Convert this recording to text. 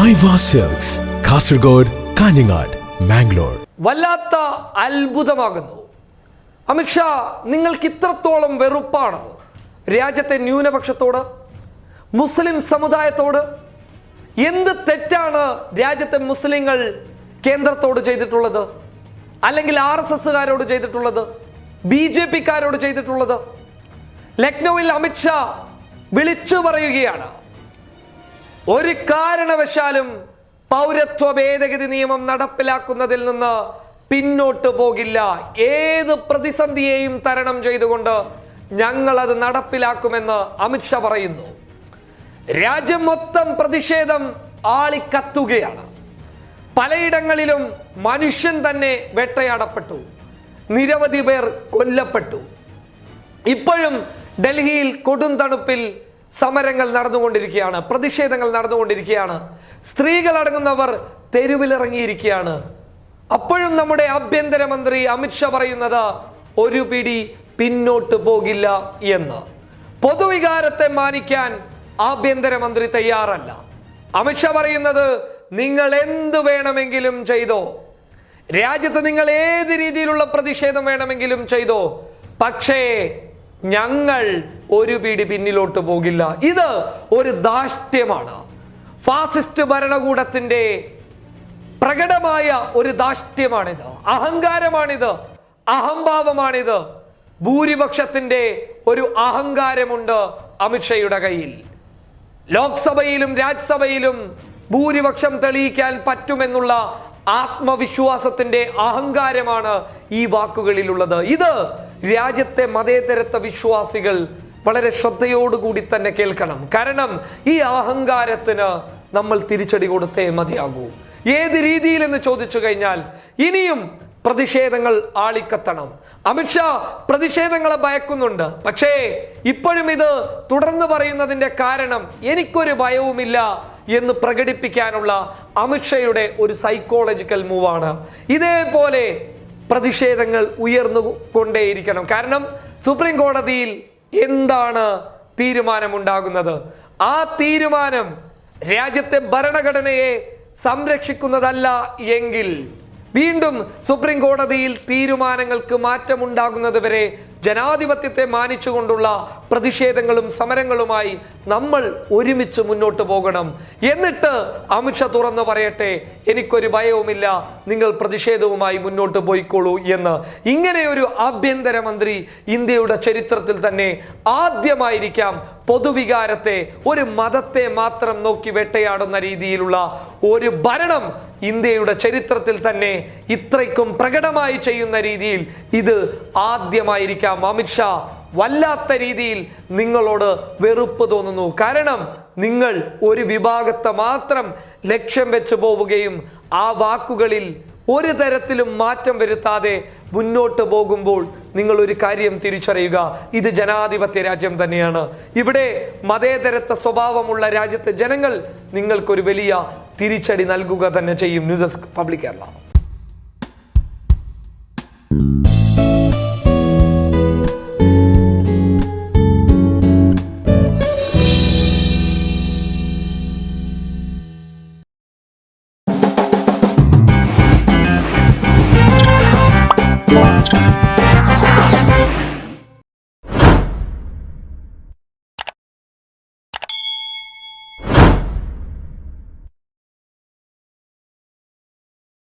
Cells Kasaragod Kanhangad Mangalore വല്ലാത്ത അത്ഭുതമാകുന്നു. അമിത്ഷാ നിങ്ങൾക്ക് ഇത്രത്തോളം വെറുപ്പാണോ? രാജ്യത്തെ ന്യൂനപക്ഷത്തോട് മുസ്ലിം സമുദായത്തോട് എന്ത് തെറ്റാണ് രാജ്യത്തെ മുസ്ലിങ്ങൾ കേന്ദ്രത്തോട് ചെയ്തിട്ടുള്ളത്? അല്ലെങ്കിൽ ആർ എസ് എസ്സുകാരോട് ചെയ്തിട്ടുള്ളത്? ബി ജെ പിക്കാരോട് ചെയ്തിട്ടുള്ളത്? ലക്നൌവിൽ അമിത്ഷാ വിളിച്ചു പറയുകയാണ്. ഒരു കാരണവശാലും പൗരത്വ ഭേദഗതി നിയമം നടപ്പിലാക്കുന്നതിൽ നിന്ന് പിന്നോട്ട് പോകില്ല. ഏത് പ്രതിസന്ധിയെയും തരണം ചെയ്തുകൊണ്ട് ഞങ്ങൾ അത് നടപ്പിലാക്കുമെന്ന് അമിത്ഷാ പറയുന്നു. രാജ്യം മൊത്തം പ്രതിഷേധം ആളിക്കത്തുകയാണ്. പലയിടങ്ങളിലും മനുഷ്യൻ തന്നെ വേട്ടയാടപ്പെട്ടു. നിരവധി പേർ കൊല്ലപ്പെട്ടു. ഇപ്പോഴും ഡൽഹിയിൽ കൊടും തണുപ്പിൽ സമരങ്ങൾ നടന്നുകൊണ്ടിരിക്കുകയാണ് പ്രതിഷേധങ്ങൾ നടന്നുകൊണ്ടിരിക്കുകയാണ്. സ്ത്രീകൾ അടങ്ങുന്നവർ തെരുവിലിറങ്ങിയിരിക്കുകയാണ്. അപ്പോഴും നമ്മുടെ ആഭ്യന്തരമന്ത്രി അമിത്ഷാ പറയുന്നത് ഒരു പിടി പിന്നോട്ട് പോകില്ല എന്ന്. പൊതുവികാരത്തെ മാനിക്കാൻ ആഭ്യന്തരമന്ത്രി തയ്യാറല്ല. അമിത്ഷാ പറയുന്നത് നിങ്ങൾ എന്ത് വേണമെങ്കിലും ചെയ്തോ രാജ്യത്ത് നിങ്ങൾ ഏത് രീതിയിലുള്ള പ്രതിഷേധം വേണമെങ്കിലും ചെയ്തോ പക്ഷേ ഞങ്ങൾ ഒരു പിടി പിന്നിലോട്ട് പോകില്ല. ഇത് ഒരു ദാഷ്ട്യമാണ് ഫാസിസ്റ്റ് ഭരണകൂടത്തിന്റെ പ്രകടമായ ഒരു ദാഷ്ട്യമാണിത് അഹങ്കാരമാണിത്. അഹംഭാവമാണിത്. ഭൂരിപക്ഷത്തിന്റെ ഒരു അഹങ്കാരമുണ്ട് അമിത്ഷയുടെ കയ്യിൽ. ലോക്സഭയിലും രാജ്യസഭയിലും ഭൂരിപക്ഷം തെളിയിക്കാൻ പറ്റുമെന്നുള്ള ആത്മവിശ്വാസത്തിന്റെ അഹങ്കാരമാണ് ഈ വാക്കുകളിലുള്ളത്. ഇത് രാജ്യത്തെ മതേതരത്വ വിശ്വാസികൾ വളരെ ശ്രദ്ധയോടുകൂടി തന്നെ കേൾക്കണം. കാരണം ഈ അഹങ്കാരത്തിന് നമ്മൾ തിരിച്ചടി കൊടുത്തേ മതിയാകൂ. ഏത് രീതിയിൽ എന്ന് ചോദിച്ചു കഴിഞ്ഞാൽ ഇനിയും പ്രതിഷേധങ്ങൾ ആളിക്കത്തണം. അമിത്ഷാ പ്രതിഷേധങ്ങളെ ഭയക്കുന്നുണ്ട്. പക്ഷേ ഇപ്പോഴും ഇത് തുടർന്ന് പറയുന്നതിന്റെ കാരണം എനിക്കൊരു ഭയവുമില്ല. എന്ന് പ്രകടിപ്പിക്കാനുള്ള അമിത്ഷയുടെ ഒരു സൈക്കോളജിക്കൽ മൂവാണ് ഇതേപോലെ പ്രതിഷേധങ്ങൾ ഉയർന്നു കൊണ്ടേയിരിക്കണം കാരണം സുപ്രീം കോടതിയിൽ എന്താണ് തീരുമാനമുണ്ടാകുന്നത്? ആ തീരുമാനം രാജ്യത്തെ ഭരണഘടനയെ സംരക്ഷിക്കുന്നതല്ല എങ്കിൽ വീണ്ടും സുപ്രീം കോടതിയിൽ തീരുമാനങ്ങൾക്ക് മാറ്റമുണ്ടാകുന്നത് വരെ ജനാധിപത്യത്തെ മാനിച്ചുകൊണ്ടുള്ള പ്രതിഷേധങ്ങളും സമരങ്ങളുമായി നമ്മൾ ഒരുമിച്ച് മുന്നോട്ട് പോകണം. എന്നിട്ട് അമിത്ഷാ തുറന്നു പറയട്ടെ എനിക്കൊരു ഭയവുമില്ല നിങ്ങൾ പ്രതിഷേധവുമായി മുന്നോട്ട് പോയിക്കോളൂ എന്ന്. ഇങ്ങനെ ഒരു ആഭ്യന്തരമന്ത്രി ഇന്ത്യയുടെ ചരിത്രത്തിൽ തന്നെ ആദ്യമായിരിക്കാം പൊതുവികാരത്തെ ഒരു മതത്തെ മാത്രം നോക്കി വേട്ടയാടുന്ന രീതിയിലുള്ള ഒരു ഭരണം ഇന്ത്യയുടെ ചരിത്രത്തിൽ തന്നെ ഇത്രയ്ക്കും പ്രകടമായി ചെയ്യുന്ന രീതിയിൽ ഇത് ആദ്യമായിരിക്കാം. അമിത്ഷാ വല്ലാത്ത രീതിയിൽ നിങ്ങളോട് വെറുപ്പ് തോന്നുന്നു. കാരണം നിങ്ങൾ ഒരു വിഭാഗത്തെ മാത്രം ലക്ഷ്യം വെച്ച് പോവുകയും ആ വാക്കുകളിൽ ഒരു തരത്തിലും മാറ്റം വരുത്താതെ മുന്നോട്ട് പോകുമ്പോൾ നിങ്ങൾ ഒരു കാര്യം തിരിച്ചറിയുക. ഇത് ജനാധിപത്യ രാജ്യം തന്നെയാണ്. ഇവിടെ മതേതരത്വ സ്വഭാവമുള്ള രാജ്യത്തെ ജനങ്ങൾ നിങ്ങൾക്കൊരു വലിയ തിരിച്ചടി നൽകുക തന്നെ ചെയ്യും. News desk public Kerala.